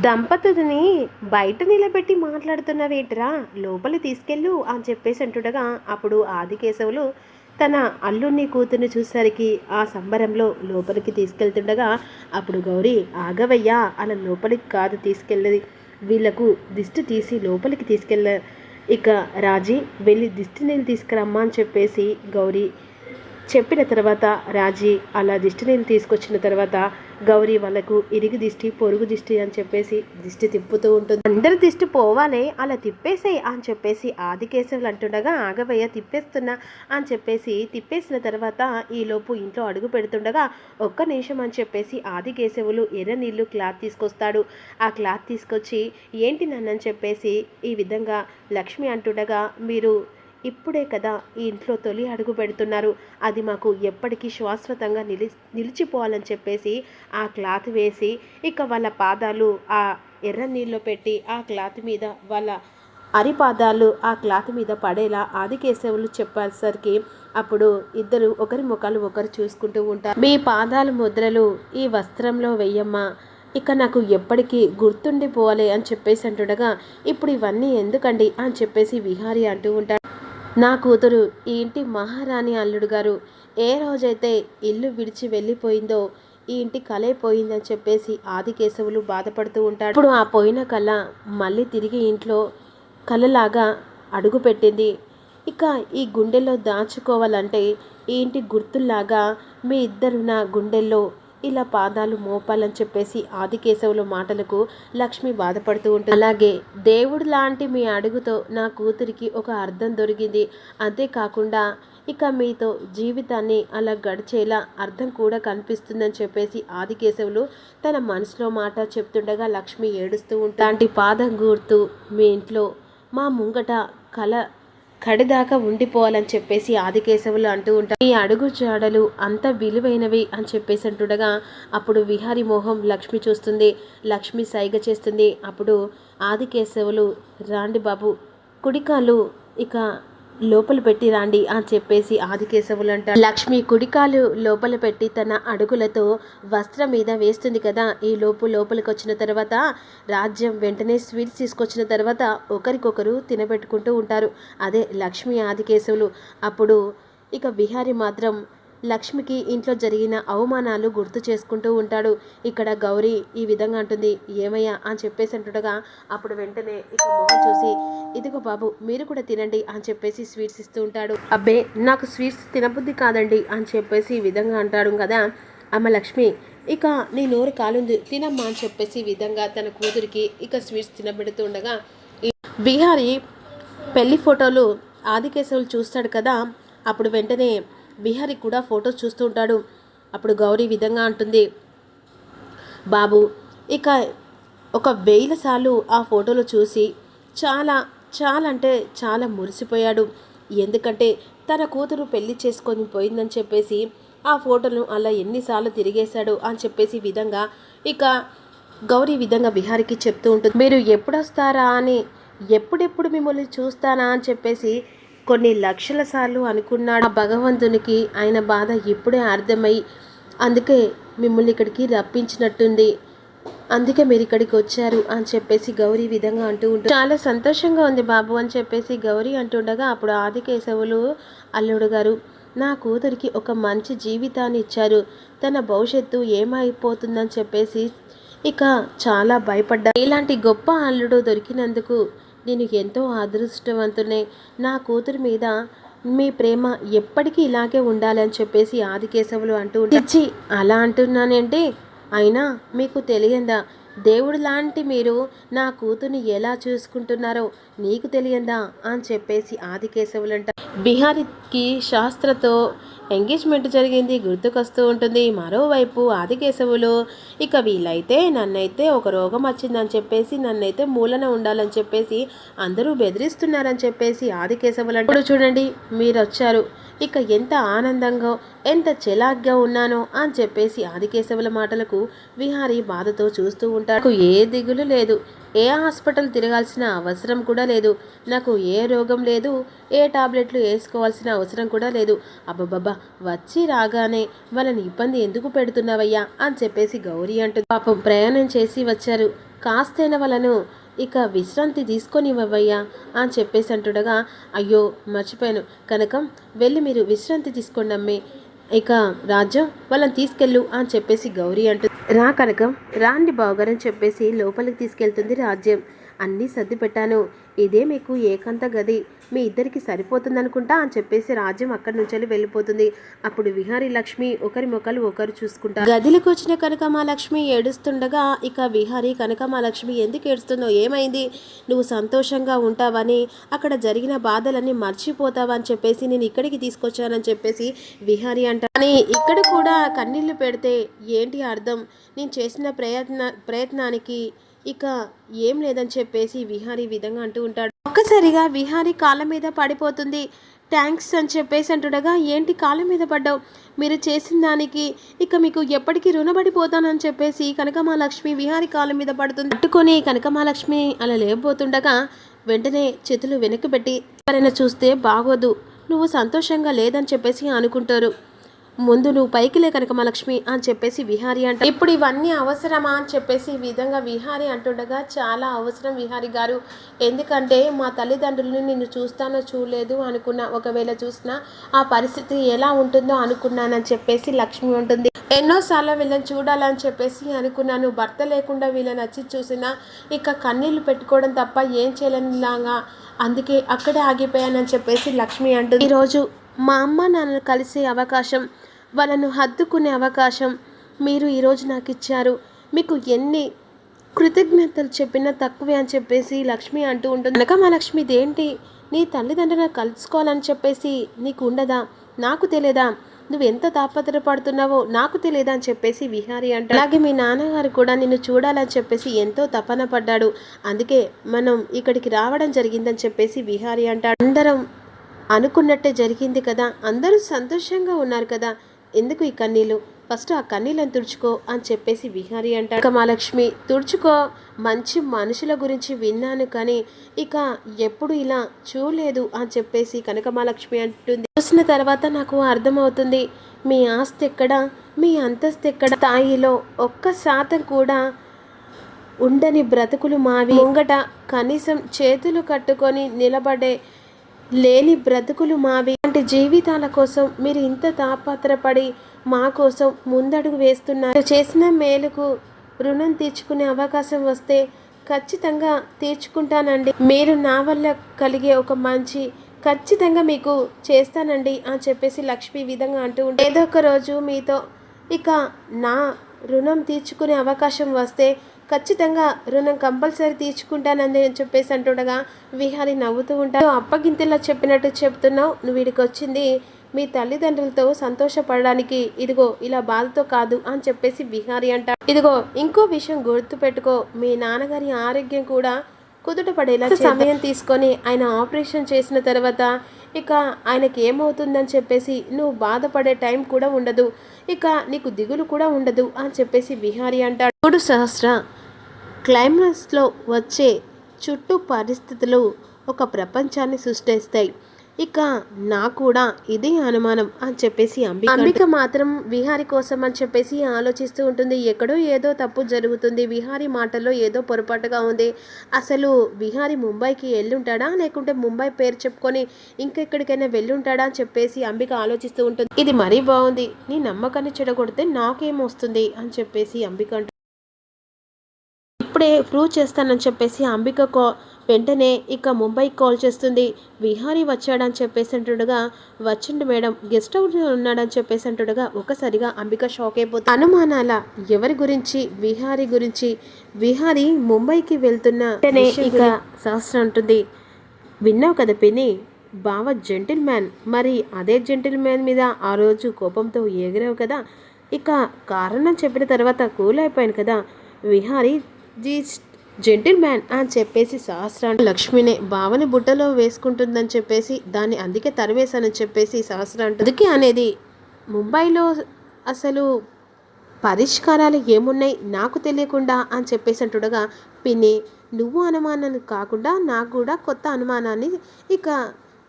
దంపతులని బయట నిలబెట్టి మాట్లాడుతున్నవేట్రా? లోపలి తీసుకెళ్ళు అని చెప్పేసి అంటుండగా అప్పుడు ఆదికేశవులు తన అల్లుణ్ణి కూతుర్ని చూసరికి ఆ సంబరంలో లోపలికి తీసుకెళ్తుండగా అప్పుడు గౌరీ ఆగవయ్యా అలా లోపలికి కాదు తీసుకెళ్ళేది. వీళ్ళకు దిష్టి తీసి లోపలికి తీసుకెళ్ళ ఇక రాజీ వెళ్ళి దిష్టి నీళ్ళు తీసుకురమ్మా అని చెప్పేసి గౌరీ చెప్పిన తర్వాత రాజీ అలా దిష్టి తీసుకొచ్చిన తర్వాత గౌరీ వాళ్ళకు ఇరిగి దిష్టి పొరుగు దిష్టి అని చెప్పేసి దిష్టి తిప్పుతూ ఉంటుంది. అందరి దిష్టి పోవాలి అలా తిప్పేసాయి అని చెప్పేసి ఆదికేశవులు అంటుండగా ఆగవయ్య తిప్పేస్తున్నా అని చెప్పేసి తిప్పేసిన తర్వాత ఈలోపు ఇంట్లో అడుగు పెడుతుండగా ఒక్క నిమిషం అని చెప్పేసి ఆదికేశవులు ఎర్ర నీళ్ళు క్లాత్ తీసుకొస్తాడు. ఆ క్లాత్ తీసుకొచ్చి ఏంటి నన్నని చెప్పేసి ఈ విధంగా లక్ష్మి అంటుండగా మీరు ఇప్పుడే కదా ఈ ఇంట్లో తొలి అడుగు పెడుతున్నారు. అది మాకు ఎప్పటికీ శాశ్వతంగా నిలి నిలిచిపోవాలని చెప్పేసి ఆ క్లాత్ వేసి ఇక వాళ్ళ పాదాలు ఆ ఎర్ర నీళ్ళు పెట్టి ఆ క్లాత్ మీద వాళ్ళ అరిపాదాలు ఆ క్లాత్ మీద పడేలా ఆదికేశవులు చెప్పేసరికి అప్పుడు ఇద్దరు ఒకరి ముఖాలు ఒకరు చూసుకుంటూ ఉంటారు. మీ పాదాల ముద్రలు ఈ వస్త్రంలో వెయ్యమ్మా. ఇక నాకు ఎప్పటికీ గుర్తుండిపోవాలి అని చెప్పేసి అంటుండగా ఇప్పుడు ఇవన్నీ ఎందుకండి అని చెప్పేసి విహారీ అంటూ ఉంటాడు. నా కూతురు ఈ ఇంటి మహారాణి అల్లుడు గారు ఏ రోజైతే ఇల్లు విడిచి వెళ్ళిపోయిందో ఈ ఇంటి కలే పోయిందని చెప్పేసి ఆదికేశవులు బాధపడుతూ ఉంటాడు ఇప్పుడు ఆ పోయిన కళ మళ్ళీ తిరిగి ఇంట్లో కళలాగా అడుగు పెట్టింది. ఇక ఈ గుండెల్లో దాచుకోవాలంటే ఈ ఇంటి గుర్తుల్లాగా మీ ఇద్దరు నా గుండెల్లో ఇలా పాదాలు మోపాలని చెప్పేసి ఆదికేశవుల మాటలకు లక్ష్మి బాధపడుతూ ఉంటుంది. అలాగే దేవుడు లాంటి మీ అడుగుతో నా కూతురికి ఒక అర్థం దొరికింది. అంతేకాకుండా ఇక మీతో జీవితాన్ని అలా గడిచేలా అర్థం కూడా కనిపిస్తుందని చెప్పేసి ఆదికేశవులు తన మనసులో మాట చెప్తుండగా లక్ష్మి ఏడుస్తూ ఉంటాంటి లాంటి పాదం గుర్తు మీ ఇంట్లో మా ముంగట కల కడిదాకా ఉండిపోవాలని చెప్పేసి ఆదికేశవులు అంటూ ఉంటారు. ఈ అడుగు జాడలు అంత విలువైనవి అని చెప్పేసి అంటుండగా అప్పుడు విహారి మోహం లక్ష్మి చూస్తుంది. లక్ష్మి సైగ చేస్తుంది. అప్పుడు ఆదికేశవులు రాండి బాబు కుడికాలు ఇక లోపల పెట్టి రాండి అని చెప్పేసి ఆదికేశవులు అంటారు లక్ష్మి కుడికాలు లోపల పెట్టి తన అడుగులతో వస్త్రం మీద వేస్తుంది కదా. ఈ లోపు లోపలికి వచ్చిన తర్వాత రాజ్యం వెంటనే స్వీట్స్ తీసుకొచ్చిన తర్వాత ఒకరికొకరు తినబెట్టుకుంటూ ఉంటారు. అదే లక్ష్మి ఆదికేశవులు. అప్పుడు ఇక విహారి మాత్రం లక్ష్మికి ఇంట్లో జరిగిన అవమానాలు గుర్తు చేసుకుంటూ ఉంటాడు. ఇక్కడ గౌరీ ఈ విధంగా అంటుంది ఏమయ్యా? అని చెప్పేసి అంటుండగా అప్పుడు వెంటనే ఇక మొహం చూసి ఇదిగో బాబు మీరు కూడా తినండి అని చెప్పేసి స్వీట్స్ ఇస్తూ ఉంటాడు. అబ్బే నాకు స్వీట్స్ తినబుద్ధి కాదండి అని చెప్పేసి ఈ విధంగా అంటాడు కదా అమ్మ లక్ష్మి. ఇక నీ నోరు కాలుంది తినమ్మా అని చెప్పేసి విధంగా తన కూతురికి ఇక స్వీట్స్ తినబెడుతూ ఉండగా ఈ పెళ్ళి ఫోటోలు ఆదికేశవులు చూస్తాడు కదా. అప్పుడు వెంటనే విహారి కూడా ఫొటోస్ చూస్తూ ఉంటాడు. అప్పుడు గౌరీ విధంగా అంటుంది బాబు ఇక ఒక వేల సార్లు ఆ ఫోటోలు చూసి చాలా చాలా అంటే చాలా మురిసిపోయాడు. ఎందుకంటే తన కూతురు పెళ్ళి చేసుకొని పోయిందని చెప్పేసి ఆ ఫోటోను అలా ఎన్నిసార్లు తిరిగేశాడు అని చెప్పేసి విధంగా ఇక గౌరీ విధంగా విహారికి చెప్తూ ఉంటుంది. మీరు ఎప్పుడొస్తారా అని ఎప్పుడెప్పుడు మిమ్మల్ని చూస్తానా అని చెప్పేసి కొన్ని లక్షల సార్లు అనుకున్నాడు. ఆ భగవంతునికి ఆయన బాధ ఇప్పుడే అర్థమై అందుకే మిమ్మల్ని ఇక్కడికి రప్పించినట్టుంది. అందుకే మీరు ఇక్కడికి వచ్చారు అని చెప్పేసి గౌరీ విధంగా అంటూ ఉంటుంది చాలా సంతోషంగా ఉంది బాబు అని చెప్పేసి గౌరీ అంటుండగా అప్పుడు ఆదికేశవులు అల్లుడు గారు నా కూతురికి ఒక మంచి జీవితాన్ని ఇచ్చారు. తన భవిష్యత్తు ఏమైపోతుందని చెప్పేసి ఇక చాలా భయపడ్డా ఇలాంటి గొప్ప అల్లుడు దొరికినందుకు నేను ఎంతో అదృష్టవంతునే నా కూతురి మీద మీ ప్రేమ ఎప్పటికీ ఇలాగే ఉండాలని చెప్పేసి ఆదికేశవులు అంటూ ఇచ్చి అలా అంటున్నానంటే అయినా మీకు తెలియందా? దేవుడు లాంటి మీరు నా కూతుర్ని ఎలా చూసుకుంటున్నారో నీకు తెలియందా? అని చెప్పేసి ఆదికేశవులు అంట బిహారీకి శాస్త్రతో ఎంగేజ్మెంట్ జరిగింది గుర్తుకొస్తూ ఉంటుంది. మరోవైపు ఆదికేశవులు ఇక వీళ్ళైతే నన్నైతే ఒక రోగం వచ్చిందని చెప్పేసి నన్నైతే మూలన ఉండాలని చెప్పేసి అందరూ బెదిరిస్తున్నారని చెప్పేసి ఆదికేశవులు అంటే చూడండి మీరు వచ్చారు ఇక ఎంత ఆనందంగా ఎంత చెలాగ్గా ఉన్నానో అని చెప్పేసి ఆదికేశవుల మాటలకు విహారి బాధతో చూస్తూ ఉంటాడు. ఏ దిగులు లేదు. ఏ హాస్పిటల్ తిరగాల్సిన అవసరం కూడా లేదు. నాకు ఏ రోగం లేదు. ఏ టాబ్లెట్లు వేసుకోవాల్సిన అవసరం కూడా లేదు. అబ్బబ్బబ్బా వచ్చి రాగానే వాళ్ళని ఇబ్బంది ఎందుకు పెడుతున్నావయ్యా అని చెప్పేసి గౌరీ అంటుంది. పాపం ప్రయాణం చేసి వచ్చారు. కాస్తైన వాళ్ళను ఇక విశ్రాంతి తీసుకొని ఇవ్వవయ్యా అని చెప్పేసి అంటుండగా అయ్యో మర్చిపోయాను. కనుక వెళ్ళి మీరు విశ్రాంతి తీసుకోండి అమ్మే ఇక రాజ్యం వాళ్ళని తీసుకెళ్ళు అని చెప్పేసి గౌరీ అంటుంది. రా కనకం రాండి బావగారని చెప్పేసి లోపలికి తీసుకెళ్తుంది రాజ్యం. అన్నీ సర్ది పెట్టాను. ఇదే మీకు ఏకాంత గది. మీ ఇద్దరికి సరిపోతుంది అనుకుంటా అని చెప్పేసి రాజ్యం అక్కడి నుంచి వెళ్ళిపోతుంది. అప్పుడు విహారీ లక్ష్మి ఒకరి మొక్కలు ఒకరు చూసుకుంటారు గదిలోకి వచ్చిన కనకమాలక్ష్మి ఏడుస్తుండగా ఇక విహారీ కనకమాలక్ష్మి ఎందుకు ఏడుస్తుందో ఏమైంది? నువ్వు సంతోషంగా ఉంటావని అక్కడ జరిగిన బాధలన్నీ మర్చిపోతావని చెప్పేసి నేను ఇక్కడికి తీసుకొచ్చానని చెప్పేసి విహారీ అంట కానీ ఇక్కడ కూడా కన్నీళ్ళు పెడితే ఏంటి అర్థం? నేను చేసిన ప్రయత్న ప్రయత్నానికి ఇక ఏం లేదని చెప్పేసి విహారీ విధంగా అంటూ ఉంటాడు. ఒక్కసారిగా విహారీ కాళ్ళ మీద పడిపోతుంది. థ్యాంక్స్ అని చెప్పేసి అంటుండగా ఏంటి కాళ్ళ మీద పడ్డావు? మీరు చేసిన దానికి ఇక మీకు ఎప్పటికీ రుణపడిపోతానని చెప్పేసి కనకమాలక్ష్మి విహారి కాళ్ళ మీద పడుతుంది. పట్టుకొని కనకమాలక్ష్మి అలా లేకపోతుండగా వెంటనే చేతులు వెనక్కి పెట్టి ఎవరైనా చూస్తే బాగోదు. నువ్వు సంతోషంగా లేదని చెప్పేసి అనుకుంటారు. ముందు నువ్వు పైకి లే కనకమలక్ష్మి అని చెప్పేసి విహారి అంటే. ఇప్పుడు ఇవన్నీ అవసరమా అని చెప్పేసి ఈ విధంగా విహారి అంటుండగా చాలా అవసరం విహారి గారు. ఎందుకంటే మా తల్లిదండ్రులను నిన్ను చూస్తానో చూడలేదు అనుకున్నా ఒకవేళ చూసినా ఆ పరిస్థితి ఎలా ఉంటుందో అనుకున్నానని చెప్పేసి లక్ష్మి ఉంటుంది ఎన్నోసార్లు వీళ్ళని చూడాలని చెప్పేసి అనుకున్నాను. భర్త లేకుండా వీళ్ళని వచ్చి చూసినా ఇక కన్నీళ్ళు పెట్టుకోవడం తప్ప ఏం చేయలేనిలాగా అందుకే అక్కడే ఆగిపోయానని చెప్పేసి లక్ష్మి అంటుంది. ఈరోజు మా అమ్మ నాన్నను కలిసే అవకాశం వాళ్ళను హద్దుకునే అవకాశం మీరు ఈరోజు నాకు ఇచ్చారు. మీకు ఎన్ని కృతజ్ఞతలు చెప్పినా తక్కువే అని చెప్పేసి లక్ష్మి అంటూ ఉంటుంది. కనుక మా లక్ష్మి ఇదేంటి? నీ తల్లిదండ్రులను కలుసుకోవాలని చెప్పేసి నీకు ఉండదా? నాకు తెలియదా నువ్వు ఎంత తాపత్రపడుతున్నావో నాకు తెలియదా అని చెప్పేసి విహారి అంట అలాగే మీ నాన్నగారు కూడా నిన్ను చూడాలని చెప్పేసి ఎంతో తపన పడ్డాడు. అందుకే మనం ఇక్కడికి రావడం జరిగిందని చెప్పేసి విహారి అంటాడు. అందరం అనుకున్నట్టే జరిగింది కదా. అందరూ సంతోషంగా ఉన్నారు కదా. ఎందుకు ఈ కన్నీళ్ళు? ఫస్ట్ ఆ కన్నీళ్ళని తుడుచుకో అని చెప్పేసి విహారి అంటాడు. మహాలక్ష్మి తుడుచుకో. మంచి మనుషుల గురించి విన్నాను కానీ ఇక ఎప్పుడు ఇలా చూడలేదు అని చెప్పేసి కనకమాలక్ష్మి అంటుంది. చూసిన తర్వాత నాకు అర్థమవుతుంది మీ ఆస్తి ఎక్కడ? మీ అంతస్తు ఎక్కడ? స్థాయిలో ఒక్క శాతం కూడా ఉండని బ్రతుకులు మావి. ముంగట కనీసం చేతులు కట్టుకొని నిలబడే లేని బ్రతుకులు మావి. అంటే జీవితాల కోసం మీరు ఇంత తాపత్రపడి మా కోసం ముందడుగు వేస్తున్నారు. చేసిన మేలుకు రుణం తీర్చుకునే అవకాశం వస్తే ఖచ్చితంగా తీర్చుకుంటానండి. మీరు నా వల్ల కలిగే ఒక మంచి ఖచ్చితంగా మీకు చేస్తానండి అని చెప్పేసి లక్ష్మి విధంగా అంటూ ఉంటే ఏదో ఒక రోజు మీతో ఇక నా రుణం తీర్చుకునే అవకాశం వస్తే ఖచ్చితంగా రుణం కంపల్సరీ తీర్చుకుంటానని చెప్పేసి అంటుండగా విహారి నవ్వుతూ ఉంటాడు. అప్పగింతలా చెప్పినట్టు చెప్తున్నావు నువ్వు వీడికి వచ్చింది మీ తల్లిదండ్రులతో సంతోషపడడానికి. ఇదిగో ఇలా బాధతో కాదు అని చెప్పేసి విహారి అంటాడు. ఇదిగో ఇంకో విషయం గుర్తు పెట్టుకో మీ నాన్నగారి ఆరోగ్యం కూడా కుదుట పడేలా సమయం తీసుకొని ఆయన ఆపరేషన్ చేసిన తర్వాత ఇక ఆయనకి ఏమవుతుందని చెప్పేసి నువ్వు బాధపడే టైం కూడా ఉండదు. ఇక నీకు దిగులు కూడా ఉండదు అని చెప్పేసి విహారి అంటాడు. మూడు సహస్ర క్లైమాక్స్లో వచ్చే చుట్టూ పరిస్థితులు ఒక ప్రపంచాన్ని సృష్టిస్తాయి. ఇక నా కూడా ఇదే అనుమానం అని చెప్పేసి అంబిక అంబిక మాత్రం విహారి కోసం అని చెప్పేసి ఆలోచిస్తూ ఉంటుంది. ఎక్కడో ఏదో తప్పు జరుగుతుంది. విహారి మాటల్లో ఏదో పొరపాటుగా ఉంది. అసలు విహారి ముంబైకి వెళ్ళుంటాడా? లేకుంటే ముంబై పేరు చెప్పుకొని ఇంకెక్కడికైనా వెళ్ళుంటాడా అని చెప్పేసి అంబిక ఆలోచిస్తూ ఉంటుంది. ఇది మరీ బాగుంది. నీ నమ్మకాన్ని చెడగొడితే నాకేమొస్తుంది అని చెప్పేసి అంబిక ఇప్పుడే ప్రూవ్ చేస్తానని చెప్పేసి అంబిక కో వెంటనే ఇక ముంబైకి కాల్ చేస్తుంది. విహారీ వచ్చాడని చెప్పేసి అంటుండగా వచ్చిండు మేడం గెస్ట్ హౌస్ ఉన్నాడని చెప్పేసి అంటుండగా ఒకసారిగా అంబిక షాక్ అయిపోతుంది అనుమానాల ఎవరి గురించి? విహారీ గురించి? విహారీ ముంబైకి వెళ్తున్న ఇక శాస్త్రం అంటుంది. విన్నావు కదా పిన్ని బావ జెంటిల్ మ్యాన్ మరి అదే జెంటిల్ మ్యాన్ మీద ఆ రోజు కోపంతో ఎగిరావు కదా. ఇక కారణం చెప్పిన తర్వాత కూల్ అయిపోయాను కదా. విహారీ జీ జెంటిల్ మ్యాన్ అని చెప్పేసి సహస్రాన్ని లక్ష్మినే భావని బుట్టలో వేసుకుంటుందని చెప్పేసి దాన్ని అందుకే తరివేశానని చెప్పేసి సహస్ర అందుకే అనేది ముంబైలో అసలు పరిష్కారాలు ఏమున్నాయి నాకు తెలియకుండా అని చెప్పేసి అంటుండగా పిన్ని నువ్వు అనుమానాన్ని కాకుండా నాకు కూడా కొత్త అనుమానాన్ని ఇక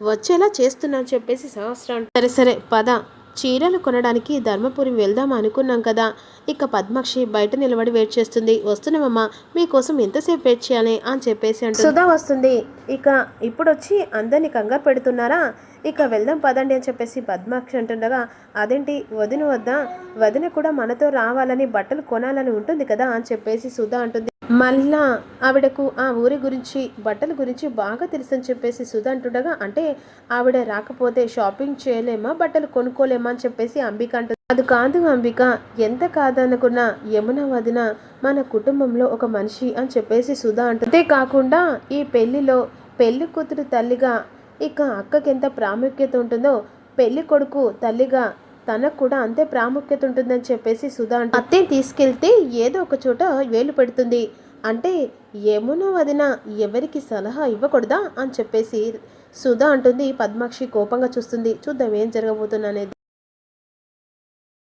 వచ్చేలా చేస్తున్నాను చెప్పేసి సహస్ర సరే సరే పద. చీరలు కొనడానికి ధర్మపురి వెళ్దాం అనుకున్నాం కదా. ఇక పద్మాక్షి బయట నిలబడి వెయిట్ చేస్తుంది. వస్తున్నామమ్మా మీకోసం ఎంతసేపు వెయిట్ చేయాలి అని చెప్పేసి అంటే సుధా వస్తుంది. ఇక ఇప్పుడు వచ్చి అందరినీ కంగారు పెడుతున్నారా? ఇక వెళ్దాం పదండి అని చెప్పేసి పద్మాక్షి అంటుండగా అదేంటి వదిన వద్దా? వదిన కూడా మనతో రావాలని బట్టలు కొనాలని ఉంటుంది కదా అని చెప్పేసి సుధా అంటుంది. మళ్ళా ఆవిడకు ఆ ఊరి గురించి బట్టల గురించి బాగా తెలుసని చెప్పేసి సుధా అంటుండగా అంటే ఆవిడ రాకపోతే షాపింగ్ చేయలేమా బట్టలు కొనుక్కోలేమా అని చెప్పేసి అంబిక అంటుంది. అది కాదు అంబిక ఎంత కాదనుకున్నా యమున వదిన మన కుటుంబంలో ఒక మనిషి అని చెప్పేసి సుధా అంటుంది. అంతే కాకుండా ఈ పెళ్ళిలో పెళ్ళి కూతురు తల్లిగా ఇక అక్కకి ఎంత ప్రాముఖ్యత ఉంటుందో పెళ్ళి కొడుకు తల్లిగా తనకు కూడా అంతే ప్రాముఖ్యత ఉంటుందని చెప్పేసి సుధా అంటే తీసుకెళ్తే ఏదో ఒక చోట వేలు పెడుతుంది. అంటే ఏమునో వదిన ఎవరికి సలహా ఇవ్వకూడదా అని చెప్పేసి సుధా అంటుంది. పద్మాక్షి కోపంగా చూస్తుంది. చూద్దాం ఏం జరగబోతున్నా అనేది